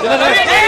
Thank you.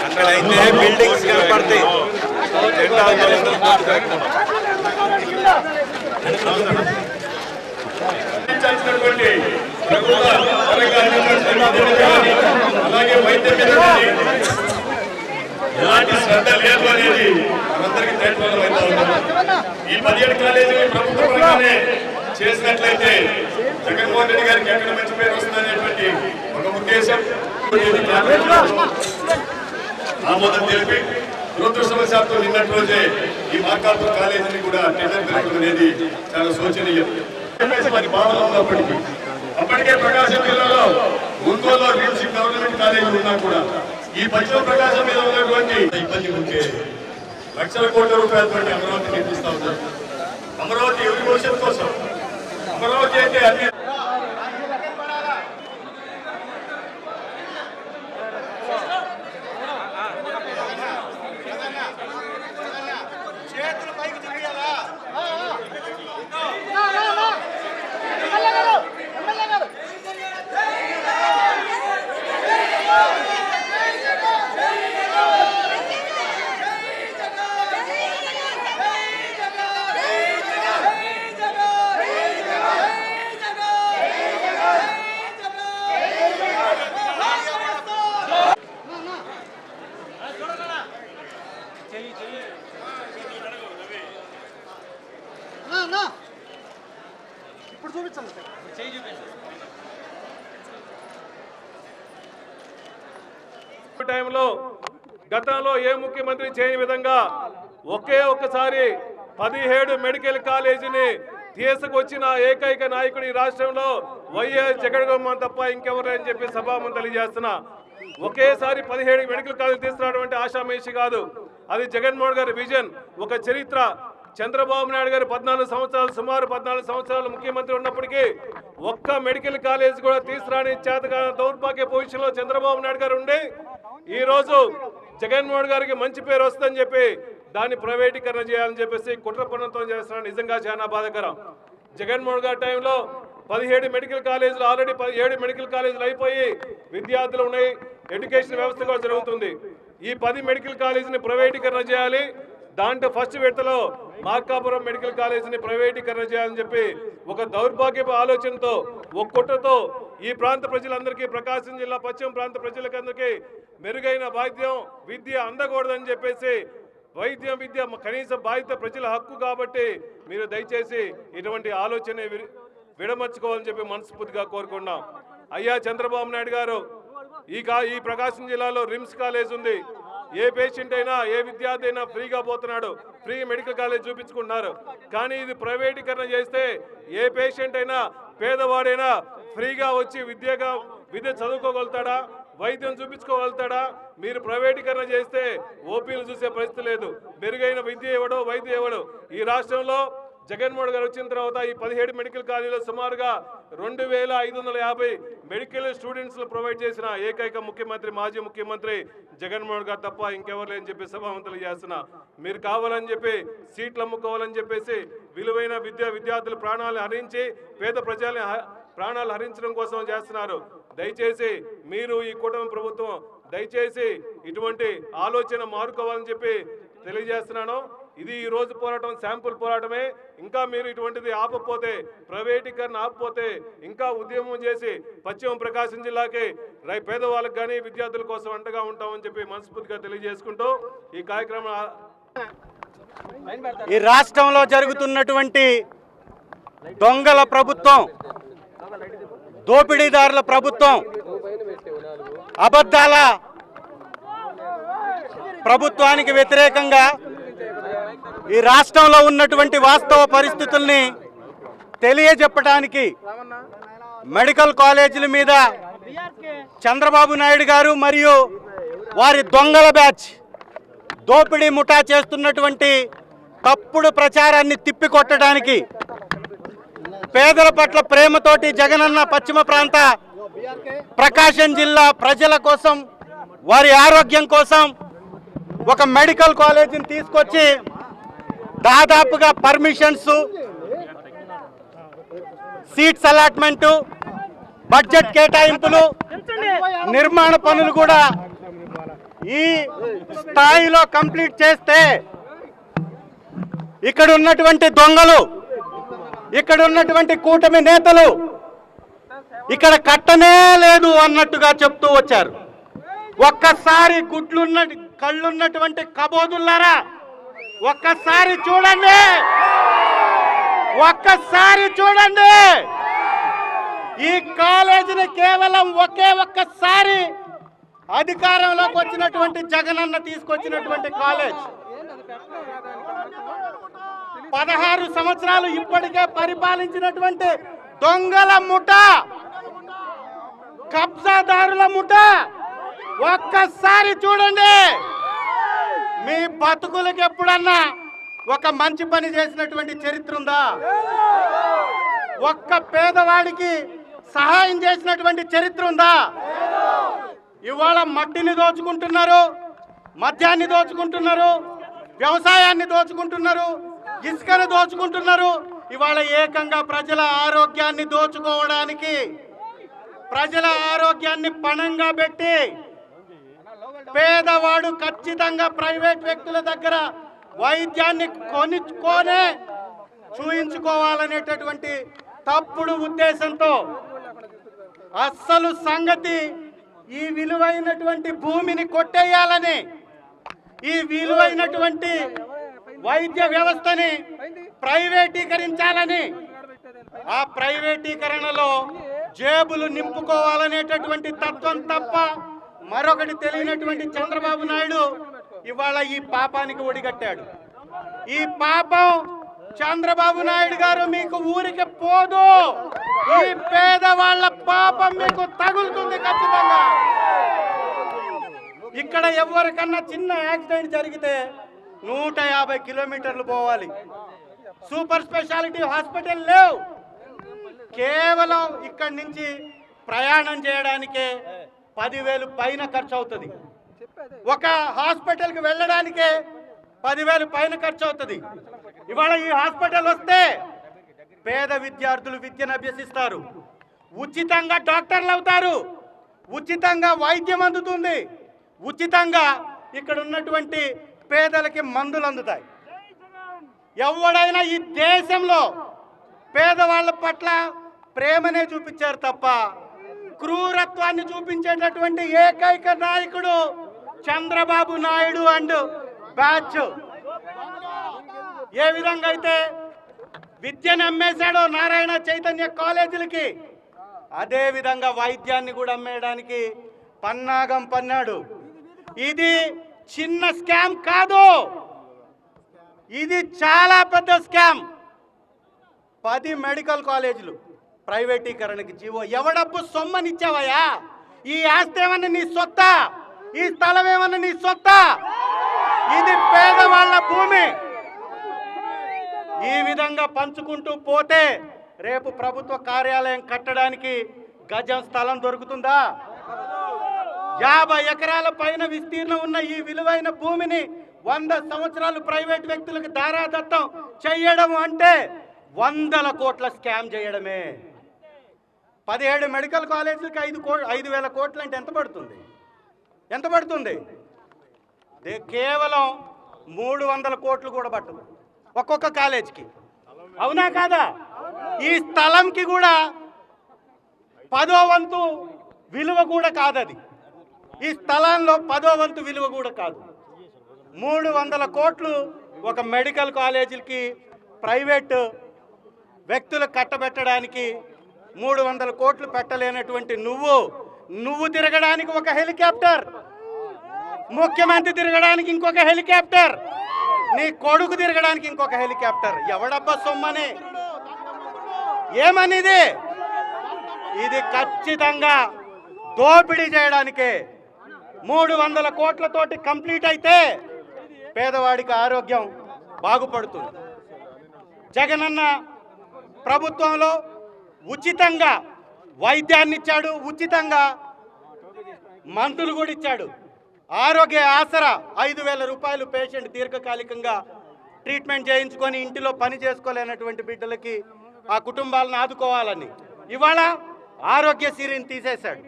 అక్కడైతే buildings కనపడతాయి. అలాగే వైద్యం ఎలాంటి శ్రద్ధ లేదు అనేది మనందరికీ తేటవలం అవుతా ఉన్నది ఈ పదిహేడు కాలేజీలు ప్రభుత్వ పరంగానే చేసినట్లయితే జగన్మోహన్ రెడ్డి గారికి ఎక్కడ మంచి పేరు వస్తుందనేటువంటి ఒక ఉద్దేశం. ఆమోదం తెలిపి దురదృష్టవశాత్తు నిన్నటి రోజే ఈ మార్కాపూర్ కాలేజీని కూడా టెండర్ పెరగడం అనేది చాలా శోచనీయం. చెప్పేసి భావన ఉన్నప్పటికీ అప్పటికే. ప్రకాశం జిల్లాలో ముందులో రిమ్స్ గవర్నమెంట్ కాలేజీలు ఉన్నా కూడా ఈ పశ్చిమ ప్రకాశం మీద ఉన్నటువంటి ఇబ్బంది ఉంటే లక్షల కోట్ల రూపాయలతో అమరావతి నిర్మిస్తా ఉన్నారు. అమరావతి ఎవరి భవిష్యత్తు కోసం అమరావతి అంటే అన్ని ముఖ్యమంత్రి చేయని విధంగా ఒకే ఒక్కసారి పదిహేడు మెడికల్ కాలేజీని తీసుకొచ్చిన ఏకైక నాయకుడు ఈ రాష్ట్రంలో వైఎస్ జగన్మోహన్ తప్ప ఇంకెవరని చెప్పి సభాముఖం తెలియజేస్తున్నా. ఒకేసారి పదిహేడు మెడికల్ కాలేజీ తీసుకురావడం అంటే కాదు. అది జగన్మోహన్ గారి విజన్. ఒక చరిత్ర. చంద్రబాబు నాయుడు గారు పద్నాలుగు సంవత్సరాలు సుమారు పద్నాలుగు సంవత్సరాలు ముఖ్యమంత్రి ఉన్నప్పటికీ ఒక్క మెడికల్ కాలేజ్ కూడా తీసుకురాని చేతగా దౌర్భాగ్య పొజిషన్లో చంద్రబాబు నాయుడు గారు ఉండి ఈరోజు జగన్మోహన్ గారికి మంచి పేరు వస్తుందని చెప్పి దాన్ని ప్రైవేటీకరణ చేయాలని చెప్పేసి కుట్ర పన్నంతో చేస్తున్నారు నిజంగా చాలా బాధాకరం. జగన్మోహన్ గారి టైంలో పదిహేడు మెడికల్ కాలేజీలు ఆల్రెడీ పదిహేడు మెడికల్ కాలేజీలు అయిపోయి విద్యార్థులు ఉన్నాయి ఎడ్యుకేషన్ వ్యవస్థ కూడా జరుగుతుంది. ఈ పది మెడికల్ కాలేజీని ప్రైవేటీకరణ చేయాలి దాంట్లో ఫస్ట్ విడతలో మార్కాపురం మెడికల్ కాలేజీని ప్రైవేటీకరణ చేయాలని చెప్పి ఒక దౌర్భాగ్యపు ఆలోచనతో ఒక కుట్రతో ఈ ప్రాంత ప్రజలందరికీ ప్రకాశం జిల్లా పశ్చిమ ప్రాంత ప్రజలకందరికీ మెరుగైన వైద్యం విద్య అందకూడదని చెప్పేసి వైద్యం విద్య కనీస బాధ్యత ప్రజల హక్కు కాబట్టి మీరు దయచేసి ఇటువంటి ఆలోచన విడమర్చుకోవాలని చెప్పి మనస్ఫూర్తిగా కోరుకున్నాం అయ్యా చంద్రబాబు నాయుడు గారు ఈ కా ఈ ప్రకాశం జిల్లాలో రిమ్స్ కాలేజ్ ఉంది. ఏ పేషెంట్ అయినా ఏ విద్యార్థి అయినా ఫ్రీగా పోతున్నాడు. ఫ్రీ మెడికల్ కాలేజ్ చూపించుకుంటున్నారు. కానీ ఇది ప్రైవేటీకరణ చేస్తే ఏ పేషెంట్ అయినా పేదవాడైనా ఫ్రీగా వచ్చి విద్యగా విద్య చదువుకోగలుగుతాడా? వైద్యం చూపించుకోగలుగుతాడా? మీరు ప్రైవేటీకరణ చేస్తే ఓపీలు చూసే పరిస్థితి లేదు. మెరుగైన విద్య ఇవ్వడు వైద్యం ఇవ్వడు ఈ రాష్ట్రంలో జగన్మోహన్ గారు వచ్చిన తర్వాత ఈ పదిహేడు మెడికల్ కాలేజీలో సుమారుగా రెండు వేల ఐదు వందల యాభై మెడికల్ స్టూడెంట్స్ను ప్రొవైడ్ చేసిన ఏకైక ముఖ్యమంత్రి మాజీ ముఖ్యమంత్రి జగన్మోహన్ గారు తప్ప ఇంకెవరు లేని చెప్పి సభావంతులు చేస్తున్నా. మీరు కావాలని చెప్పి సీట్లు అమ్ముకోవాలని చెప్పేసి విలువైన విద్యా విద్యార్థుల ప్రాణాలను హరించి పేద ప్రజల్ని ప్రాణాలు హరించడం కోసం చేస్తున్నారు. దయచేసి మీరు ఈ కూటమి ప్రభుత్వం దయచేసి ఇటువంటి ఆలోచన మారుకోవాలని చెప్పి తెలియజేస్తున్నాను. ఇది ఈ రోజు పోరాటం శాంపుల్ పోరాటమే. ఇంకా మీరు ఇటువంటిది ఆపకపోతే ప్రైవేటీకరణ ఆపపోతే ఇంకా ఉద్యమం చేసి పశ్చిమ ప్రకాశం జిల్లాకి రై పేదవాళ్ళకి కానీ విద్యార్థుల కోసం అండగా ఉంటామని చెప్పి మనస్ఫూర్తిగా తెలియజేసుకుంటూ ఈ కార్యక్రమం ఈ రాష్ట్రంలో జరుగుతున్నటువంటి దొంగల ప్రభుత్వం దోపిడీదారుల ప్రభుత్వం అబద్ధాల ప్రభుత్వానికి వ్యతిరేకంగా ఈ రాష్ట్రంలో ఉన్నటువంటి వాస్తవ పరిస్థితుల్ని తెలియజెప్పడానికి మెడికల్ కాలేజీల మీద చంద్రబాబు నాయుడు గారు మరియు వారి దొంగల బ్యాచ్ దోపిడీ ముఠా చేస్తున్నటువంటి తప్పుడు ప్రచారాన్ని తిప్పికొట్టడానికి పేదల పట్ల ప్రేమతోటి జగనన్న పశ్చిమ ప్రాంత ప్రకాశం జిల్లా ప్రజల కోసం వారి ఆరోగ్యం కోసం ఒక మెడికల్ కాలేజీని తీసుకొచ్చి దాదాపుగా పర్మిషన్స్ సీట్స్ అలాట్మెంటు బడ్జెట్ కేటాయింపులు నిర్మాణ పనులు కూడా ఈ స్థాయిలో కంప్లీట్ చేస్తే ఇక్కడ ఉన్నటువంటి దొంగలు ఇక్కడ ఉన్నటువంటి కూటమి నేతలు ఇక్కడ కట్టనే లేదు అన్నట్టుగా చెప్తూ వచ్చారు. ఒక్కసారి గుడ్లున్న కళ్ళున్నటువంటి కబోదుల్లారా ఒక్కసారి చూడండి. ఒక్కసారి చూడండి. ఈ కాలేజీని కేవలం ఒకే ఒక్కసారి అధికారంలోకి వచ్చినటువంటి జగనన్న తీసుకొచ్చినటువంటి కాలేజ్. పదహారు సంవత్సరాలు ఇప్పటికే పరిపాలించినటువంటి దొంగల ముఠ కబ్జాదారుల ముఠ ఒక్కసారి చూడండి. మీ బతుకులకి ఎప్పుడన్నా ఒక మంచి పని చేసినటువంటి చరిత్ర ఉందా? ఒక్క పేదవాడికి సహాయం చేసినటువంటి చరిత్ర ఉందా? ఇవాళ మట్టిని దోచుకుంటున్నారు మద్యాన్ని దోచుకుంటున్నారు వ్యవసాయాన్ని దోచుకుంటున్నారు ఇసుకను దోచుకుంటున్నారు. ఇవాళ ఏకంగా ప్రజల ఆరోగ్యాన్ని దోచుకోవడానికి ప్రజల ఆరోగ్యాన్ని పణంగా పెట్టి పేదవాడు ఖచ్చితంగా ప్రైవేట్ వ్యక్తుల దగ్గర వైద్యాన్ని కొనుక్కొనే చూయించుకోవాలనేటటువంటి తప్పుడు ఉద్దేశంతో అస్సలు సంగతి ఈ విలువైనటువంటి భూమిని కొట్టేయాలని ఈ విలువైనటువంటి వైద్య వ్యవస్థని ప్రైవేటీకరించాలని. ఆ ప్రైవేటీకరణలో జేబులు నింపుకోవాలనేటటువంటి తత్వం తప్ప మరొకటి తెలియనటువంటి చంద్రబాబు నాయుడు ఇవాళ ఈ పాపానికి ఒడిగట్టాడు. ఈ పాపం చంద్రబాబు నాయుడు గారు మీకు ఊరికి పోదు. ఈ పేదవాళ్ళ పాపం మీకు తగులుతుంది ఖచ్చితంగా. ఇక్కడ ఎవరికన్నా చిన్న యాక్సిడెంట్ జరిగితే నూట యాభై కిలోమీటర్లు పోవాలి. సూపర్ స్పెషాలిటీ హాస్పిటల్ లేవు. కేవలం ఇక్కడి నుంచి ప్రయాణం చేయడానికే పదివేలు పైన ఖర్చు అవుతుంది ఒక హాస్పిటల్కి వెళ్ళడానికే పదివేలు పైన ఖర్చు అవుతుంది ఇవాళ ఈ హాస్పిటల్ వస్తే పేద విద్యార్థులు విద్యను అభ్యసిస్తారు. ఉచితంగా డాక్టర్లు అవుతారు. ఉచితంగా వైద్యం అందుతుంది. ఉచితంగా ఇక్కడ ఉన్నటువంటి పేదలకి మందులు అందుతాయి. ఎవడైనా ఈ దేశంలో పేదవాళ్ళ పట్ల ప్రేమనే చూపించారు తప్ప క్రూరత్వాన్ని చూపించేటటువంటి ఏకైక నాయకుడు చంద్రబాబు నాయుడు అండ్ బ్యాచ్. ఏ విధంగా అయితే విద్యను అమ్మేశాడో నారాయణ చైతన్య కాలేజీలకి అదే విధంగా వైద్యాన్ని కూడా అమ్మేయడానికి పన్నాగం పన్నాడు. ఇది చిన్న స్కామ్ కాదు. ఇది చాలా పెద్ద స్కామ్. పది మెడికల్ కాలేజీలు ప్రైవేటీకరణకి జీవో. ఎవడప్పు సొమ్మనిచ్చావయ్యా? ఈ ఆస్తి ఏమన్నా నీ సొత్త? ఈ స్థలం ఏమన్నా నీ సొత్త? ఇది పేదవాళ్ళ భూమి. ఈ విధంగా పంచుకుంటూ పోతే రేపు ప్రభుత్వ కార్యాలయం కట్టడానికి గజం స్థలం దొరుకుతుందా? యాభై ఎకరాల పైన విస్తీర్ణం ఉన్న ఈ విలువైన భూమిని వంద సంవత్సరాలు ప్రైవేట్ వ్యక్తులకు దారాదత్తం చేయడం అంటే వందల కోట్ల స్కామ్ చేయడమే. పదిహేడు మెడికల్ కాలేజీలకు ఐదు కో ఐదు వేల కోట్లు అంటే ఎంత పడుతుంది? ఎంత పడుతుంది? కేవలం మూడు వందల కోట్లు కూడా పట్టదు. ఒక్కొక్క కాలేజీకి. అవునా కాదా? ఈ స్థలంకి కూడా పదో వంతు విలువ కూడా కాదది. ఈ స్థలంలో పదో వంతు విలువ కూడా కాదు. మూడు వందల కోట్లు ఒక మెడికల్ కాలేజీలకి ప్రైవేట్ వ్యక్తులు కట్టబెట్టడానికి మూడు వందల కోట్లు పెట్టలేనటువంటి నువ్వు నువ్వు తిరగడానికి ఒక హెలికాప్టర్. ముఖ్యమంత్రి తిరగడానికి ఇంకొక హెలికాప్టర్. నీ కొడుకు తిరగడానికి ఇంకొక హెలికాప్టర్. ఎవడబ్బా సొమ్మని? ఏమనిది? ఇది ఖచ్చితంగా దోపిడీ చేయడానికే మూడు వందల కోట్లతోటి కంప్లీట్ అయితే పేదవాడికి ఆరోగ్యం బాగుపడుతుంది. జగనన్న ప్రభుత్వంలో ఉచితంగా వైద్యాన్ని ఇచ్చాడు ఉచితంగా మందులు కూడా ఇచ్చాడు. ఆరోగ్య ఆసరా ఐదు వేల రూపాయలు పేషెంట్ దీర్ఘకాలికంగా ట్రీట్మెంట్ చేయించుకొని ఇంటిలో పని చేసుకోలేనటువంటి బిడ్డలకి ఆ కుటుంబాలను ఆదుకోవాలని ఇవాళ ఆరోగ్యశ్రీని తీసేశాడు.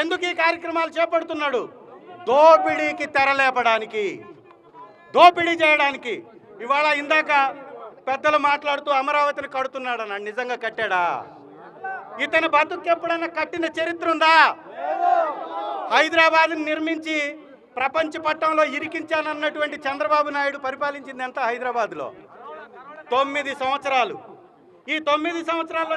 ఎందుకు ఈ కార్యక్రమాలు చేపడుతున్నాడు? దోపిడీకి తెరలేపడానికి దోపిడీ చేయడానికి. ఇవాళ ఇందాక పెద్దలు మాట్లాడుతూ అమరావతిని కడుతున్నాడు అన్నాడు నిజంగా కట్టాడా? ఇతని బతుకు ఎప్పుడన్నా కట్టిన చరిత్ర ఉందా? హైదరాబాద్ని నిర్మించి ప్రపంచ పట్టంలో ఇరికించానన్నటువంటి చంద్రబాబు నాయుడు పరిపాలించింది ఎంత హైదరాబాద్లో? తొమ్మిది సంవత్సరాలు. ఈ తొమ్మిది సంవత్సరాల్లో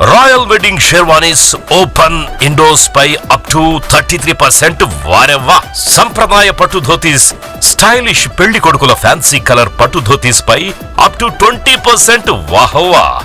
royal wedding sherwanis open ఇండోస్ pi up to thirty three percent వారెవ్వా? సంప్రదాయ పట్టు ధోతీస్ స్టైలిష్ పెళ్ళి కొడుకుల ఫ్యాన్సీ కలర్ పట్టు ధోతీస్ పై అప్ టు ట్వంటీ పర్సెంట్ వాహవ్వా?